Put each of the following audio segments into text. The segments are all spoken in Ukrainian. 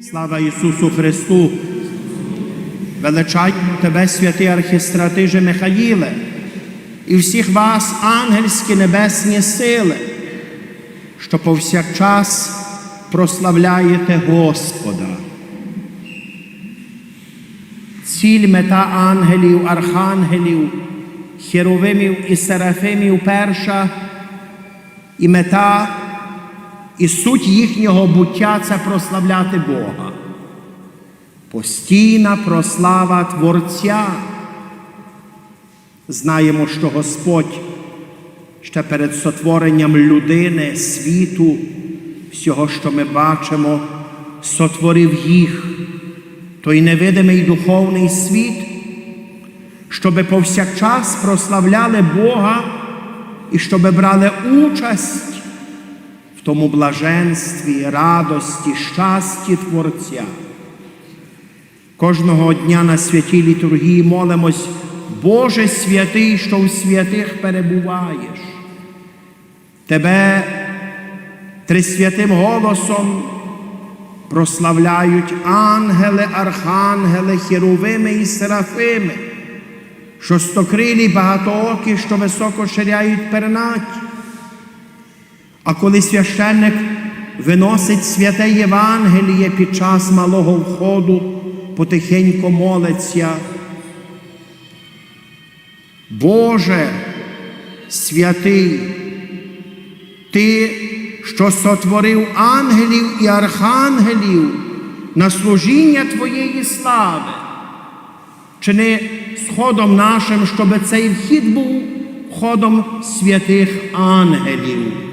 Слава Ісусу Христу! Величаємо Тебе, святий архістратиже Михаїле, і всіх вас, ангельські небесні сили, що повсякчас прославляєте Господа. Ціль мета ангелів, архангелів, херовимів і серафимів перша і мета і суть їхнього буття це прославляти Бога. Постійна прослава Творця. Знаємо, що Господь ще перед сотворенням людини, світу, всього, що ми бачимо, сотворив їх, той невидимий духовний світ, щоби повсякчас прославляли Бога і щоби брали участь в тому блаженстві, радості, щасті Творця. Кожного дня на святій літургії молимось, Боже святий, що у святих перебуваєш. Тебе трисвятим голосом прославляють ангели, архангели, херовими і серафими, шостокрилі багатоокі, що високо ширяють пернать. А коли священник виносить святе Євангеліє під час малого входу, потихенько молиться. Боже, святий, Ти, що сотворив ангелів і архангелів на служіння Твоєї слави, чини сходом нашим, щоб цей вхід був ходом святих ангелів.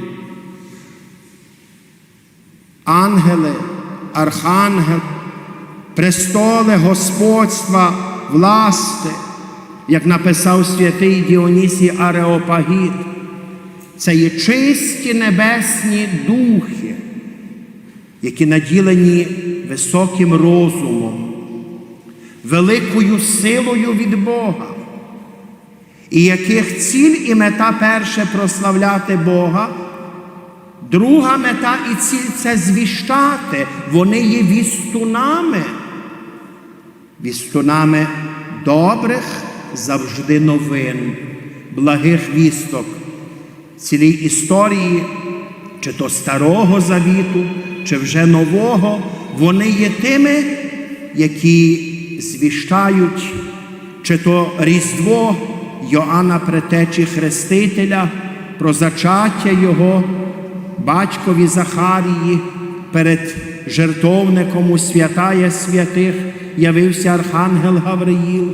Ангели, архангели, престоли господства, власти, як написав святий Діонісій Ареопагіт, це є чисті небесні духи, які наділені високим розумом, великою силою від Бога, і яких ціль і мета перше прославляти Бога. Друга мета і ціль це звіщати. Вони є вістунами, вістунами добрих завжди новин, благих вісток, цілій історії, чи то старого завіту, чи вже нового, вони є тими, які звіщають, чи то Різдво Йоанна Претечі Хрестителя, про зачаття Його батькові Захарії перед жертовником у святая святих явився Архангел Гавриїл.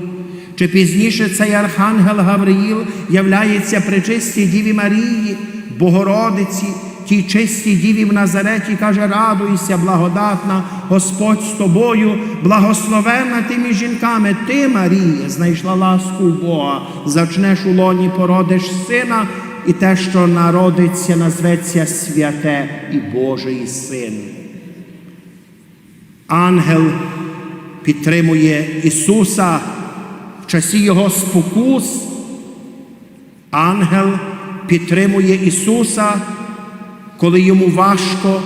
Чи пізніше цей Архангел Гавриїл являється при чистій Діві Марії, Богородиці, тій чистій Діві в Назареті, каже, радуйся, благодатна, Господь з тобою, благословенна ти між жінками, ти, Марія, знайшла ласку Бога, зачнеш у лоні, породиш сина, і те, що народиться, назветься святе і Божий син. Ангел підтримує Ісуса в часі Його спокус. Ангел підтримує Ісуса, коли йому важко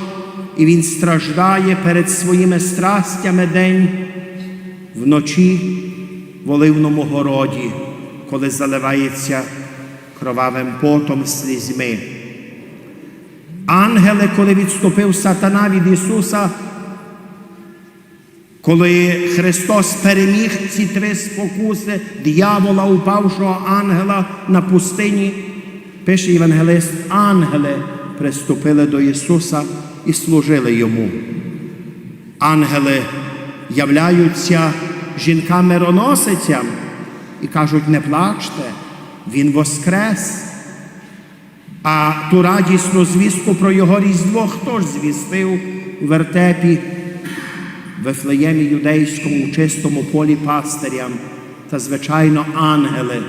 і Він страждає перед своїми страстями день вночі в Оливному городі, коли заливається кровавим потом слізьми. Ангели, коли відступив сатана від Ісуса, коли Христос переміг ці три спокуси диявола, упавшого ангела на пустині, пише Євангелист, ангели приступили до Ісуса і служили Йому. Ангели являються жінкам-мироносицям і кажуть, не плачте. Він воскрес. А ту радісну звістку про Його Різдво хто ж звістив у вертепі, Вифлеємі юдейському, у чистому полі пастирям та, звичайно, ангели.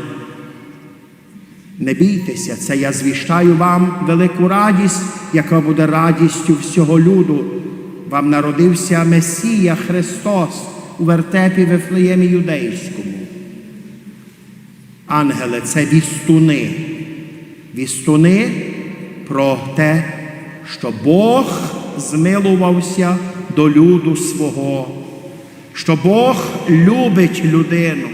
Не бійтеся, це я звіщаю вам велику радість, яка буде радістю всього люду. Вам народився Месія Христос у вертепі Вифлеємі юдейському. Ангели це вістуни. Вістуни про те, що Бог змилувався до люду свого, що Бог любить людину,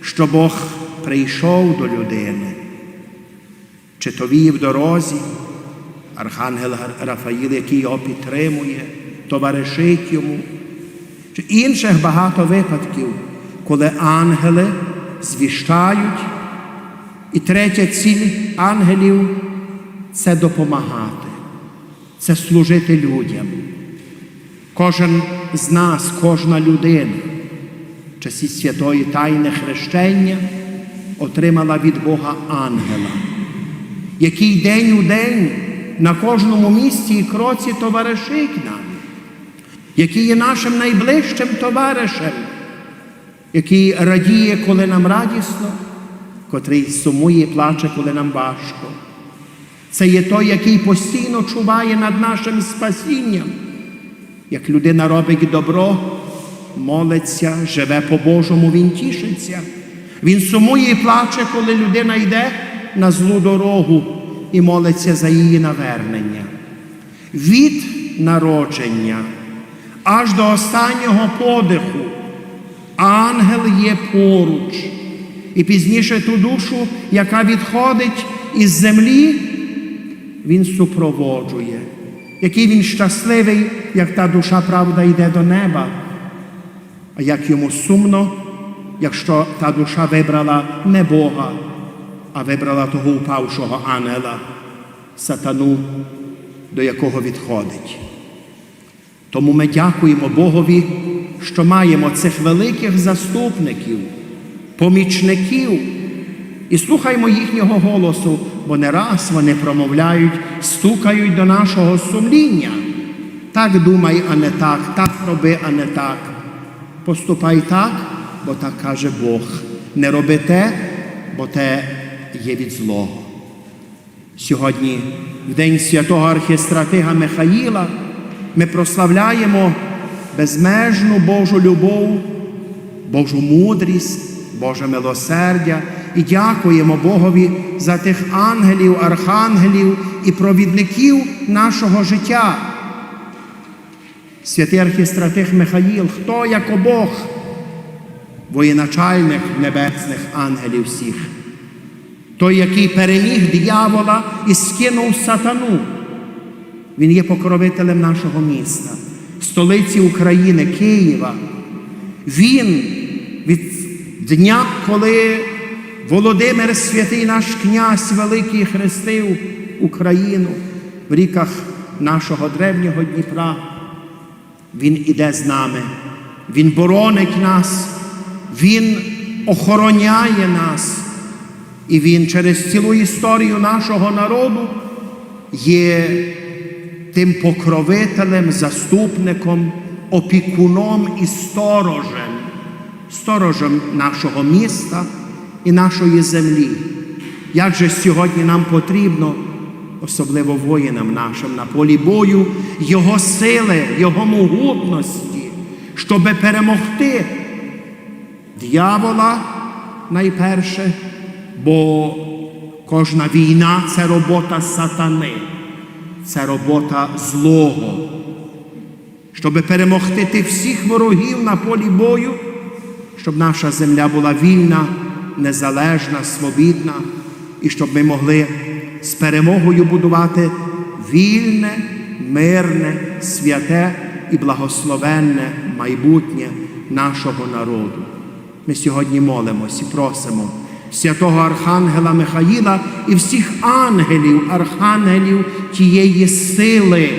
що Бог прийшов до людини. Чи то віє в дорозі, Архангел Рафаїл, який його підтримує, товаришить йому, чи інших багато випадків, коли ангели звіщають, і третя ціль ангелів це допомагати, це служити людям. Кожен з нас, кожна людина в часі святої Тайни хрещення отримала від Бога ангела, який день у день на кожному місці і кроці товаришить нам, який є нашим найближчим товаришем, який радіє, коли нам радісно, котрий сумує і плаче, коли нам важко. Це є той, який постійно чуває над нашим спасінням. Як людина робить добро, молиться, живе по-божому, він тішиться. Він сумує і плаче, коли людина йде на злу дорогу і молиться за її навернення. Від народження аж до останнього подиху ангел є поруч. І пізніше ту душу, яка відходить із землі, він супроводжує. Який він щасливий, як та душа правда йде до неба. А як йому сумно, якщо та душа вибрала не Бога, а вибрала того упавшого ангела, сатану, до якого відходить. Тому ми дякуємо Богові, що маємо цих великих заступників, помічників, і слухаймо їхнього голосу, бо не раз вони промовляють, стукають до нашого сумління. Так думай, а не так, так роби, а не так. Поступай так, бо так каже Бог. Не роби те, бо те є від злого. Сьогодні, в день святого архістратига Михаїла, ми прославляємо безмежну Божу любов, Божу мудрість, Боже милосердя і дякуємо Богові за тих ангелів, архангелів і провідників нашого життя. Святий архістратих Михаїл, хто як Бог, воєначальник небесних ангелів всіх, той, який переміг диявола і скинув сатану. Він є покровителем нашого міста, столиці України, Києва. Він від дня, коли Володимир Святий наш князь Великий хрестив Україну в ріках нашого древнього Дніпра, Він іде з нами, Він боронить нас, Він охороняє нас, і Він через цілу історію нашого народу є тим покровителем, заступником, опікуном і сторожем, сторожем нашого міста і нашої землі. Як же сьогодні нам потрібно, особливо воїнам нашим на полі бою, Його сили, Його могутності, щоб перемогти дьявола найперше, бо кожна війна це робота сатани це робота злого. Щоб перемогти всіх ворогів на полі бою, щоб наша земля була вільна, незалежна, свобідна, і щоб ми могли з перемогою будувати вільне, мирне, святе і благословенне майбутнє нашого народу. Ми сьогодні молимося і просимо святого Архангела Михаїла і всіх ангелів, архангелів тієї сили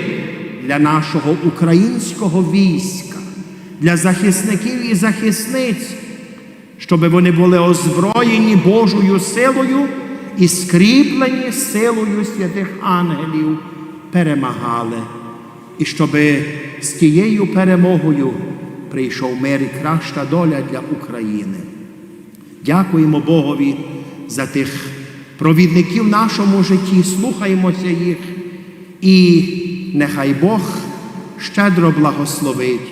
для нашого українського війська, для захисників і захисниць, щоб вони були озброєні Божою силою і скріплені силою святих ангелів, перемагали, і щоб з тією перемогою прийшов мир і краща доля для України. Дякуємо Богові за тих провідників в нашому житті, слухаємося їх, і нехай Бог щедро благословить